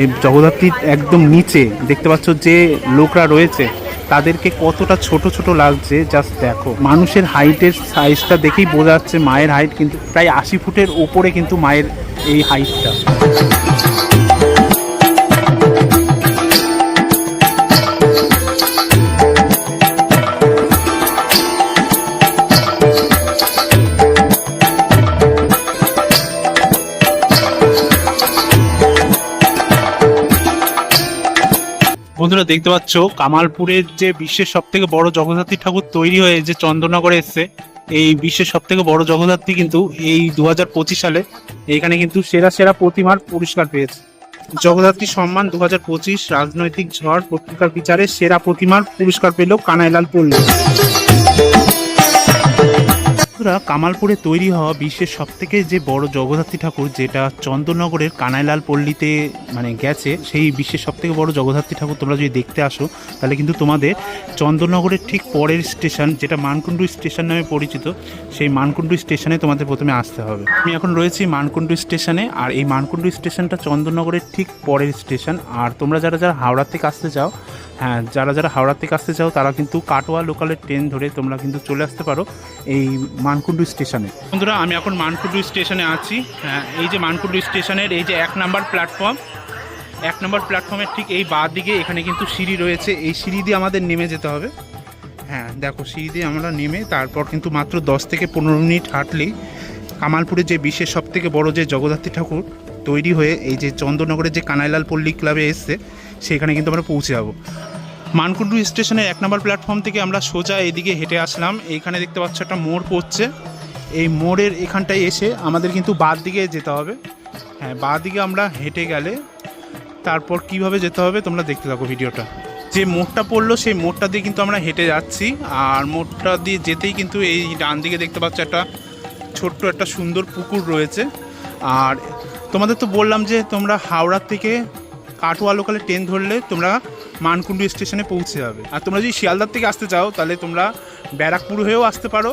এই জগদ্ধাত্রীর একদম নিচে দেখতে পাচ্ছ যে লোকরা রয়েছে, তাদেরকে কতটা ছোট ছোট লাগছে জাস্ট দেখো। মানুষের হাইটের সাইজটা দেখেই বোঝা যাচ্ছে মায়ের হাইট কিন্তু প্রায় আশি ফুটের ওপরে কিন্তু মায়ের এই হাইটটা বন্ধুরা দেখতে পাচ্ছ, কামালপুরের যে বিশ্বের সব থেকে বড় জগদ্ধাত্রী ঠাকুর তৈরি হয়ে যে চন্দ্রনগরে এসছে, এই বিশ্বের সব থেকে বড় জগদ্ধাত্রী কিন্তু এই দু হাজার পঁচিশ সালে এখানে কিন্তু সেরা সেরা প্রতিমার পুরস্কার পেয়েছে। জগদ্ধাত্রী সম্মান দু হাজার পঁচিশ রাজনৈতিক ঝড় পত্রিকার বিচারে সেরা প্রতিমার পুরস্কার পেল কানাইলাল পল্লী। বন্ধুরা, কামালপুরে তৈরি হওয়া বিশ্বের সব থেকে যে বড় জগদ্ধাত্রী ঠাকুর, যেটা চন্দননগরের কানাইলাল পল্লীতে মানে গেছে, সেই বিশ্বের সব থেকে বড় জগদ্ধাত্রী ঠাকুর তোমরা যদি দেখতে আসো, তাহলে কিন্তু তোমাদের চন্দননগরের ঠিক পরের স্টেশন, যেটা মানকুণ্ডু স্টেশন নামে পরিচিত, সেই মানকুণ্ডু স্টেশনে তোমাদের প্রথমে আসতে হবে। আমি এখন রয়েছি মানকুণ্ডু স্টেশনে, আর এই মানকুণ্ডু স্টেশনটা চন্দননগরের ঠিক পরের স্টেশন। আর তোমরা যারা যারা হাওড়া থেকে আসতে চাও হ্যাঁ যারা যারা হাওড়া থেকে আসতে চাও, তারা কিন্তু কাটোয়া লোকালের ট্রেন ধরে তোমরা কিন্তু চলে আসতে পারো। এই মানকুণ্ডু স্টেশনে। বন্ধুরা, আমি এখন মানকুণ্ডু স্টেশনে আছি। হ্যাঁ এই যে মানকুণ্ডু স্টেশনের এই যে এক নাম্বার প্ল্যাটফর্ম, এক নম্বর প্ল্যাটফর্মের ঠিক এই বাঁ দিকে এখানে কিন্তু সিঁড়ি রয়েছে। এই সিঁড়ি দিয়ে আমাদের নেমে যেতে হবে। হ্যাঁ দেখো সিঁড়ি দিয়ে আমরা নেমে তারপর কিন্তু মাত্র দশ থেকে পনেরো মিনিট হাঁটলেই কামালপুরে যে বিশ্বের সব থেকে বড় যে জগদ্ধাত্রী ঠাকুর তৈরি হয়ে এই যে চন্দ্রনগরের যে কানাইলাল পল্লী ক্লাবে এসছে, সেখানে কিন্তু আমরা পৌঁছে যাব। মানকুণ্ডু স্টেশনের এক নম্বর প্ল্যাটফর্ম থেকে আমরা সোজা এদিকে হেঁটে আসলাম। এইখানে দেখতে পাচ্ছ একটা মোড় পড়ছে। এই মোড়ের এখানটায় এসে আমাদের কিন্তু বাদ দিকে যেতে হবে। হ্যাঁ বাঁ দিকে আমরা হেঁটে গেলে তারপর কীভাবে যেতে হবে তোমরা দেখতে থাকো ভিডিওটা। যে মোড়টা পড়ল, সেই মোড়টা দিয়ে কিন্তু আমরা হেঁটে যাচ্ছি। আর মোড়টা দিয়ে যেতেই কিন্তু এই ডান দিকে দেখতে পাচ্ছ একটা ছোট্ট একটা সুন্দর পুকুর রয়েছে। আর তোমাদের তো বললাম যে তোমরা হাওড়ার থেকে কাটোয়া লোকালে ট্রেন ধরলে তোমরা মানকুণ্ডু স্টেশনে পৌঁছে যাবে। আর তোমরা যদি শিয়ালদার থেকে আসতে চাও, তাহলে তোমরা ব্যারাকপুর হয়েও আসতে পারো,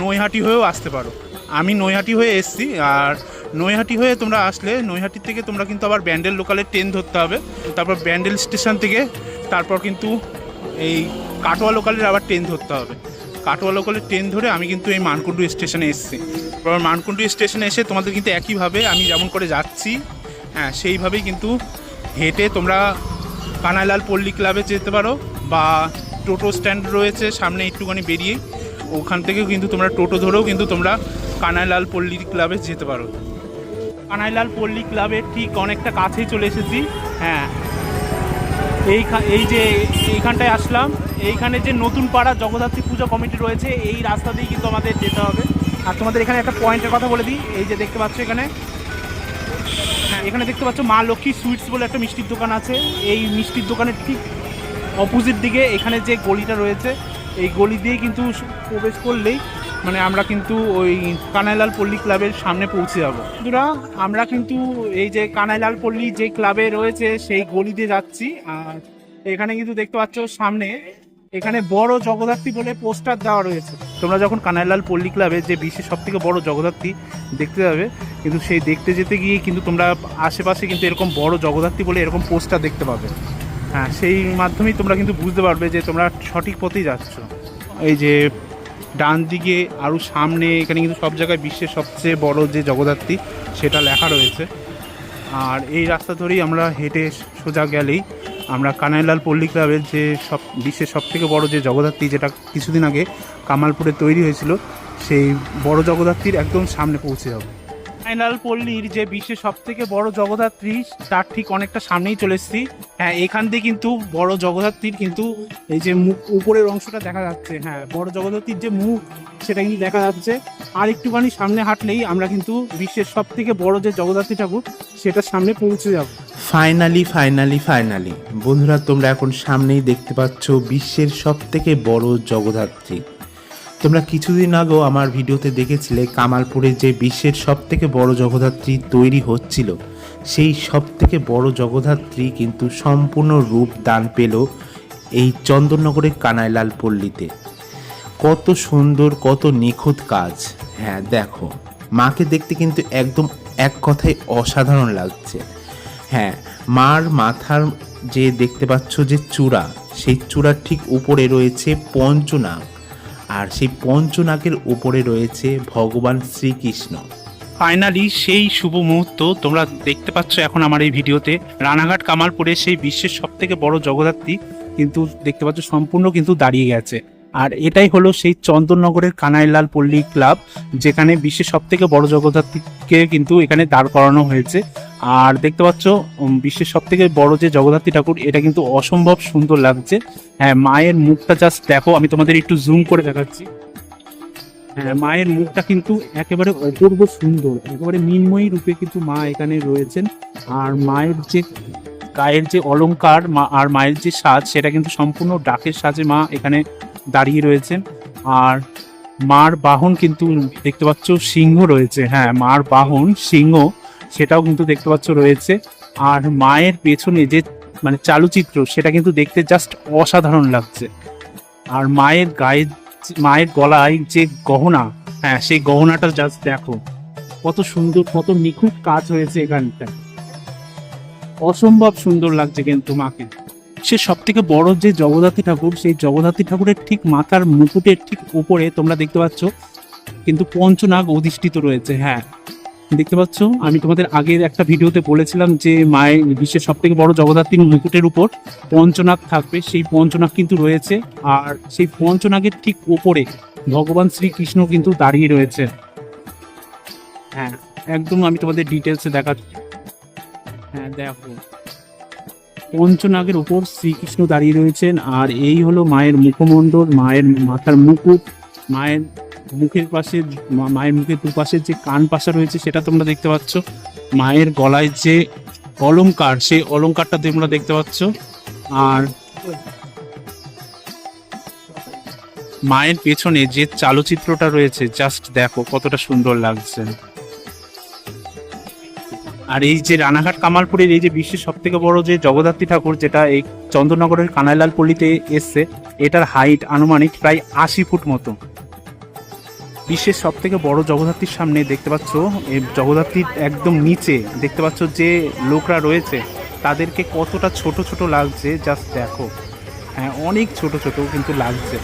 নৈহাটি হয়েও আসতে পারো। আমি নৈহাটি হয়ে এসছি, আর নৈহাটি হয়ে তোমরা আসলে, নৈহাটি থেকে তোমরা কিন্তু আবার ব্যান্ডেল লোকালে ট্রেন ধরতে হবে। তারপর ব্যান্ডেল স্টেশন থেকে, তারপর কিন্তু এই কাটোয়া লোকালের আবার ট্রেন ধরতে হবে। কাটোয়া লোকালের ট্রেন ধরে আমি কিন্তু এই মানকুণ্ডু স্টেশনে এসেছি। তারপর মানকুণ্ডু স্টেশনে এসে তোমাদের কিন্তু একইভাবে আমি যেমন করে যাচ্ছি হ্যাঁ সেইভাবেই কিন্তু হেঁটে তোমরা কানাইলাল পল্লী ক্লাবে যেতে পারো বা টোটো স্ট্যান্ড রয়েছে সামনে একটুখানি বেরিয়ে। ওখান থেকেও কিন্তু তোমরা টোটো ধরেও কিন্তু তোমরা কানাইলাল পল্লী ক্লাবে যেতে পারো। কানাইলাল পল্লী ক্লাবের ঠিক অনেকটা কাছেই চলে এসেছি। হ্যাঁ। এই এই যে এইখানটায় আসলাম। এইখানে যে নতুন পাড়া জগদ্ধাত্রী পুজো কমিটি রয়েছে, এই রাস্তা দিয়েই কিন্তু আমাদের যেতে হবে। আর তোমাদের এখানে একটা পয়েন্টের কথা বলে দিই। এই যে দেখতে পাচ্ছ এখানে এখানে দেখতে পাচ্ছ মা লক্ষ্মী সুইটস বলে একটা মিষ্টির দোকান আছে। এই মিষ্টির দোকানের ঠিক অপোজিট দিকে এখানে যে গলিটা রয়েছে, এই গলি দিয়ে কিন্তু প্রবেশ করলেই মানে আমরা কিন্তু ওই কানাইলাল পল্লী ক্লাবের সামনে পৌঁছে যাব। বন্ধুরা, আমরা কিন্তু এই যে কানাইলাল পল্লী যে ক্লাবে রয়েছে, সেই গলি দিয়ে যাচ্ছি। আর এখানে কিন্তু দেখতে পাচ্ছ সামনে এখানে বড় জগদ্ধাত্রী বলে পোস্টার দেওয়া রয়েছে। তোমরা যখন কানাইলাল পল্লী ক্লাবে যে বিশ্বের সব থেকে বড় জগদ্ধাত্রী দেখতে যাবে, কিন্তু সেই দেখতে যেতে গিয়ে কিন্তু তোমরা আশেপাশে কিন্তু এরকম বড় জগদ্ধাত্রী বলে এরকম পোস্টার দেখতে পাবে। হ্যাঁ সেই মাধ্যমেই তোমরা কিন্তু বুঝতে পারবে যে তোমরা সঠিক পথেই যাচ্ছ। এই যে ডান দিকে আরও সামনে এখানে কিন্তু সব জায়গায় বিশ্বের সবচেয়ে বড় যে জগদ্ধাত্রী, সেটা লেখা রয়েছে। আর এই রাস্তা ধরেই আমরা হেঁটে সোজা গেলেই আমরা কানাইলাল পল্লী ক্লাবের যে সব, বিশ্বের সব থেকে বড় যে জগদ্ধাত্রী, যেটা কিছুদিন আগে কামালপুরে তৈরি হয়েছিল, সেই বড় জগদ্ধাত্রীর একদম সামনে পৌঁছে যাব। কানাইলাল পল্লীর যে বিশ্বের সব থেকে বড় জগদ্ধাত্রী, তার ঠিক অনেকটা সামনেই চলে এসেছি। হ্যাঁ এখান দিয়ে কিন্তু বড় জগদ্ধাত্রীর কিন্তু এই যে মুখ, উপরের অংশটা দেখা যাচ্ছে। হ্যাঁ বড় জগদ্ধাত্রীর যে মুখ, সেটা কিন্তু দেখা যাচ্ছে। আর একটুখানি সামনে হাঁটলেই আমরা কিন্তু বিশ্বের সব থেকে বড় যে জগদ্ধাত্রী ঠাকুর, সেটার সামনে পৌঁছে যাব। Finally finally finally. বন্ধুরা, তোমরা এখন সামনেই দেখতে পাচ্ছ বিশ্বের সব থেকে বড় জগদ্ধাত্রী। তোমরা কিছুদিন আগেও আমার ভিডিওতে দেখেছিলে কামালপুরে যে বিশ্বের সব থেকে বড় জগদ্ধাত্রী তৈরি হচ্ছিল। সেই সব থেকে বড় জগদ্ধাত্রী কিন্তু সম্পূর্ণ রূপ দান পেল এই চন্দননগরের কানাইলাল পল্লীতে। কত সুন্দর, কত নিখুঁত কাজ। হ্যাঁ দেখো, মাকে দেখতে কিন্তু একদম এক কথায় অসাধারণ লাগছে। হ্যাঁ মার মাথার যে দেখতে পাচ্ছ যে চূড়া, সেই চূড়ার ঠিক উপরে রয়েছে পঞ্চনাগ। আর সেই পঞ্চনাকের উপরে রয়েছে ভগবান শ্রীকৃষ্ণ। ফাইনালি সেই শুভ মুহূর্ত তোমরা দেখতে পাচ্ছ এখন আমার এই ভিডিওতে। রানাঘাট কামালপুরে সেই বিশ্বের সব থেকে বড় জগদ্ধাত্রী কিন্তু দেখতে পাচ্ছ সম্পূর্ণ কিন্তু দাঁড়িয়ে গেছে। আর এটাই হলো সেই চন্দননগরের কানাইলাল পল্লী ক্লাব, যেখানে বিশ্বের সব থেকে বড় জগদ্ধাত্রীকে কিন্তু এখানে দাঁড় করানো হয়েছে। আর দেখতে পাচ্ছ বিশ্বের সব থেকে বড় যে জগদ্ধাত্রী ঠাকুর, এটা কিন্তু অসম্ভব সুন্দর লাগছে। হ্যাঁ মায়ের মুখটা জাস্ট দেখো, আমি তোমাদের একটু জুম করে দেখাচ্ছি। হ্যাঁ মায়ের মুখটা কিন্তু একেবারে অপূর্ব সুন্দর, একেবারে মিনময়ী রূপে কিন্তু মা এখানে রয়েছেন। আর মায়ের যে গায়ের যে অলংকার, মা, আর মায়ের যে সাজ, সেটা কিন্তু সম্পূর্ণ ডাকের সাজে মা এখানে দাঁড়িয়ে রয়েছেন আর মার বাহন কিন্তু দেখতে পাচ্ছ সিংহ রয়েছে। হ্যাঁ মার বাহন সিংহ, সেটাও কিন্তু দেখতে পাচ্ছ রয়েছে। আর মায়ের পেছনে যে মানে চালুচিত্র, সেটা কিন্তু দেখতে জাস্ট অসাধারণ লাগছে। আর মায়ের গায়ে, মায়ের গলায় যে গহনা হ্যাঁ সেই গহনাটা জাস্ট দেখো। কত সুন্দর, কত নিখুঁত কাজ হয়েছে এখানটা অসম্ভব সুন্দর লাগছে কিন্তু মাকে। সে সব থেকে বড় যে জগদ্ধাত্রী ঠাকুর, সেই জগদ্ধাত্রী ঠাকুরের ঠিক মাথার মুকুটের ঠিক উপরে তোমরা দেখতে পাচ্ছ, কিন্তু পঞ্চনাগ অধিষ্ঠিত রয়েছে হ্যাঁ। দেখতে পাচ্ছ? আমি তোমাদের আগের একটা ভিডিওতে বলেছিলাম যে মায়ের বিশ্বের সব থেকে বড় জগদ্ধাত্রীর মুকুটের উপর পঞ্চনাগ থাকবে, সেই পঞ্চনাগ কিন্তু রয়েছে, আর সেই পঞ্চনাগের ঠিক উপরে ভগবান শ্রীকৃষ্ণ কিন্তু দাঁড়িয়ে রয়েছে। হ্যাঁ একদম আমি তোমাদের ডিটেলসে দেখাচ্ছি। হ্যাঁ দেখো। পঞ্চনাগের উপর শ্রীকৃষ্ণ দাঁড়িয়ে রয়েছেন। আর এই হলো মায়ের মুখমণ্ডল, মায়ের মাথার মুকুট, মায়ের মুখের পাশে মায়ের মুখের দুপাশে যে কান পাশা রয়েছে সেটা তোমরা দেখতে পাচ্ছ। মায়ের গলায় যে অলংকার, সেই অলংকারটা তোমরা দেখতে পাচ্ছ। আর মায়ের পেছনে যে চালচিত্রটা রয়েছে, জাস্ট দেখো কতটা সুন্দর লাগছে। আর এই যে রানাঘাট কামালপুরের এই যে বিশ্বের সব থেকে বড় যে জগদ্ধাত্রী ঠাকুর, যেটা এই চন্দ্রনগরের কানাইলাল পল্লীতে এসছে, এটার হাইট আনুমানিক প্রায় আশি ফুট মতো। বিশ্বের সব থেকে বড় জগদ্ধাত্রীর সামনে দেখতে পাচ্ছ এই জগদ্ধাত্রীর একদম নিচে দেখতে পাচ্ছ যে লোকরা রয়েছে, তাদেরকে কতটা ছোট ছোট লাগছে জাস্ট দেখো। হ্যাঁ অনেক ছোট ছোট কিন্তু লাগছে।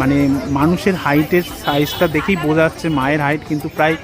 মানে মানুষের হাইটের সাইজটা দেখেই বোঝা যাচ্ছে মায়ের হাইট কিন্তু প্রায়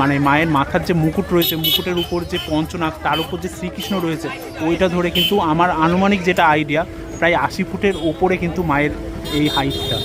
মানে মায়ের মাথার যে মুকুট রয়েছে, মুকুটের উপর যে পঞ্চনাথ তার উপর যে শ্রীকৃষ্ণ রয়েছে, ওইটা ধরে কিন্তু আমার আনুমানিক যেটা আইডিয়া প্রায় আশি ফুটের ওপরে কিন্তু মায়ের এই হাইটটা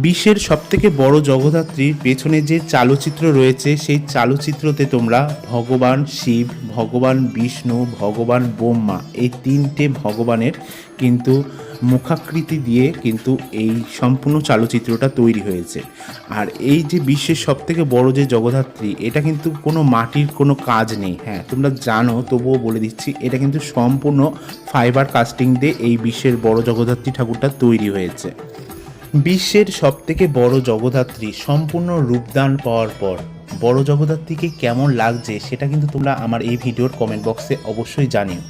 বিশ্বের সবথেকে বড় জগদ্ধাত্রীর পেছনে যে চালচিত্র রয়েছে, সেই চালচিত্রতে তোমরা ভগবান শিব, ভগবান বিষ্ণু, ভগবান ব্রহ্মা, এই তিনটে ভগবানের কিন্তু মুখাকৃতি দিয়ে কিন্তু এই সম্পূর্ণ চালচিত্রটা তৈরি হয়েছে। আর এই যে বিশ্বের সবথেকে বড় যে জগদ্ধাত্রী, এটা কিন্তু কোনো মাটির কোনো কাজ নেই। হ্যাঁ তোমরা জানো, তবুও বলে দিচ্ছি, এটা কিন্তু সম্পূর্ণ ফাইবার কাস্টিং দিয়ে এই বিশ্বের বড় জগদ্ধাত্রী ঠাকুরটা তৈরি হয়েছে। বিশ্বের সবথেকে বড় জগদ্ধাত্রী সম্পূর্ণ রূপদান পাওয়ার পর বড় জগদ্ধাত্রীকে কেমন লাগছে সেটা কিন্তু তোমরা আমার এই ভিডিওর কমেন্ট বক্সে অবশ্যই জানিও।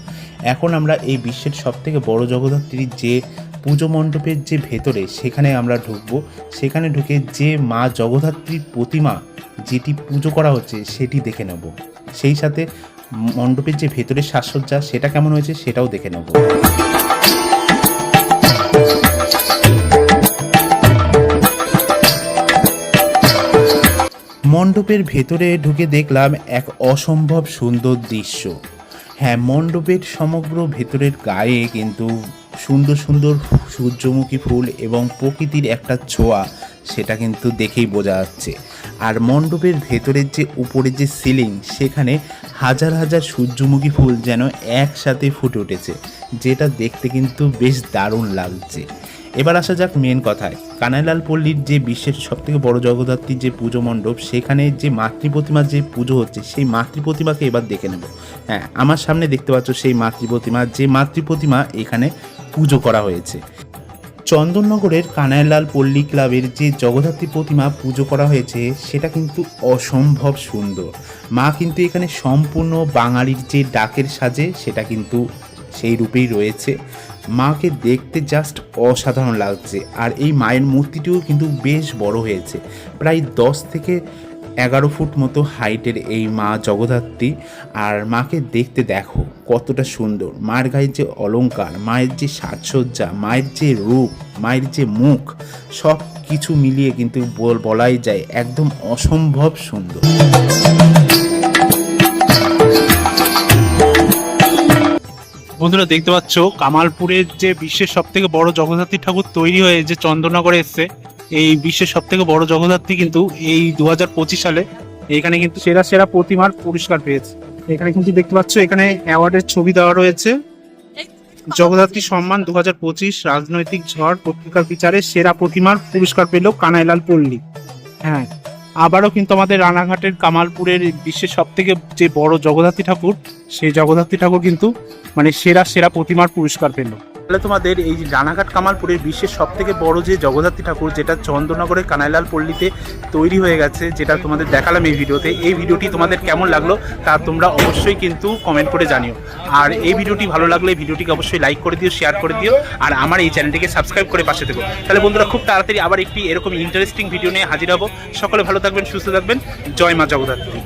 এখন আমরা এই বিশ্বের সবথেকে বড় জগদ্ধাত্রীর যে পুজো মণ্ডপের যে ভেতরে সেখানে আমরা ঢুকবো। সেখানে ঢুকে যে মা জগদ্ধাত্রীর প্রতিমা যেটি পুজো করা হচ্ছে সেটি দেখে নেব। সেই সাথে মণ্ডপের যে ভেতরের সাজসজ্জা সেটা কেমন হয়েছে সেটাও দেখে নেব। মণ্ডপের ভেতরে ঢুকে দেখলাম এক অসম্ভব সুন্দর দৃশ্য। হ্যাঁ মণ্ডপের সমগ্র ভেতরের গায়ে কিন্তু সুন্দর সুন্দর সূর্যমুখী ফুল এবং প্রকৃতির একটা ছোঁয়া, সেটা কিন্তু দেখেই বোঝা যাচ্ছে। আর মণ্ডপের ভেতরের যে উপরের যে সিলিং, সেখানে হাজার হাজার সূর্যমুখী ফুল যেন একসাথে ফুটে উঠেছে, যেটা দেখতে কিন্তু বেশ দারুণ লাগছে। এবার আসা যাক মেন কথায়। কানাইলাল পল্লীর যে বিশ্বের সবথেকে বড় জগদ্ধাত্রীর যে পুজো মণ্ডপ, সেখানে যে মাতৃ প্রতিমার যে পুজো হচ্ছে, সেই মাতৃ প্রতিমাকে এবার দেখে নেব। হ্যাঁ আমার সামনে দেখতে পাচ্ছ সেই মাতৃ প্রতিমা, যে মাতৃ প্রতিমা এখানে পুজো করা হয়েছে। চন্দননগরের কানাইলাল পল্লী ক্লাবের যে জগদ্ধাত্রী প্রতিমা পুজো করা হয়েছে, সেটা কিন্তু অসম্ভব সুন্দর। মা কিন্তু এখানে সম্পূর্ণ বাঙালির যে ডাকের সাজে, সেটা কিন্তু সেই রূপেই রয়েছে। মাকে দেখতে জাস্ট অসাধারণ লাগছে। আর এই মায়ের মূর্তিটিও কিন্তু বেশ বড় হয়েছে। প্রায় দশ থেকে এগারো ফুট মতো হাইটের এই মা জগদ্ধাত্রী। আর মাকে দেখতে দেখো, কতটা সুন্দর। মায়ের গায়ের যে অলঙ্কার, মায়ের যে সাজসজ্জা, মায়ের যে রূপ, মায়ের যে মুখ সব কিছু মিলিয়ে কিন্তু বল- বলাই যায় একদম অসম্ভব সুন্দর। বন্ধুরা দেখতে পাচ্ছ, কামালপুরের যে বিশ্বের সব থেকে বড় জগদ্ধাত্রী ঠাকুর তৈরি হয়ে যে চন্দ্রনগরে এসছে, এই বিশ্বের সব থেকে বড় জগদ্ধাত্রী কিন্তু এই দু হাজার পঁচিশ সালে এখানে কিন্তু সেরা সেরা প্রতিমার পুরস্কার পেয়েছে। এখানে কিন্তু দেখতে পাচ্ছ, এখানে অ্যাওয়ার্ডের ছবি দেওয়া রয়েছে। জগদ্ধাত্রী সম্মান দু হাজার পঁচিশ, রাজনৈতিক ঝড়, পত্রিকার বিচারে সেরা প্রতিমার পুরস্কার পেল কানাইলাল পল্লী। হ্যাঁ আবারও কিন্তু আমাদের রানাঘাটের কামালপুরের বিশ্বের সব থেকে যে বড় জগদ্ধাত্রী ঠাকুর, সেই জগদ্ধাত্রী ঠাকুর কিন্তু মানে সেরা সেরা প্রতিমার পুরস্কার পেল। তাহলে তোমাদের এই রানাঘাট কামালপুরের বিশ্বের সব থেকে বড় যে জগদ্ধাত্রী ঠাকুর, যেটা চন্দ্রনগরের কানাইলাল পল্লীতে তৈরি হয়ে গেছে, যেটা তোমাদের দেখালাম এই ভিডিওতে, এই ভিডিওটি তোমাদের কেমন লাগল তা তোমরা অবশ্যই কিন্তু কমেন্ট করে জানিও। আর এই ভিডিওটি ভালো লাগলে এই ভিডিওটিকে অবশ্যই লাইক করে দিও শেয়ার করে দিও, আর আমার এই চ্যানেলটিকে সাবস্ক্রাইব করে পাশে দেবো তাহলে বন্ধুরা খুব তাড়াতাড়ি আবার একটি এরকম ইন্টারেস্টিং ভিডিও নিয়ে হাজির হব। সকলে ভালো থাকবেন, সুস্থ থাকবেন। জয় মা জগদ্ধাত্রী।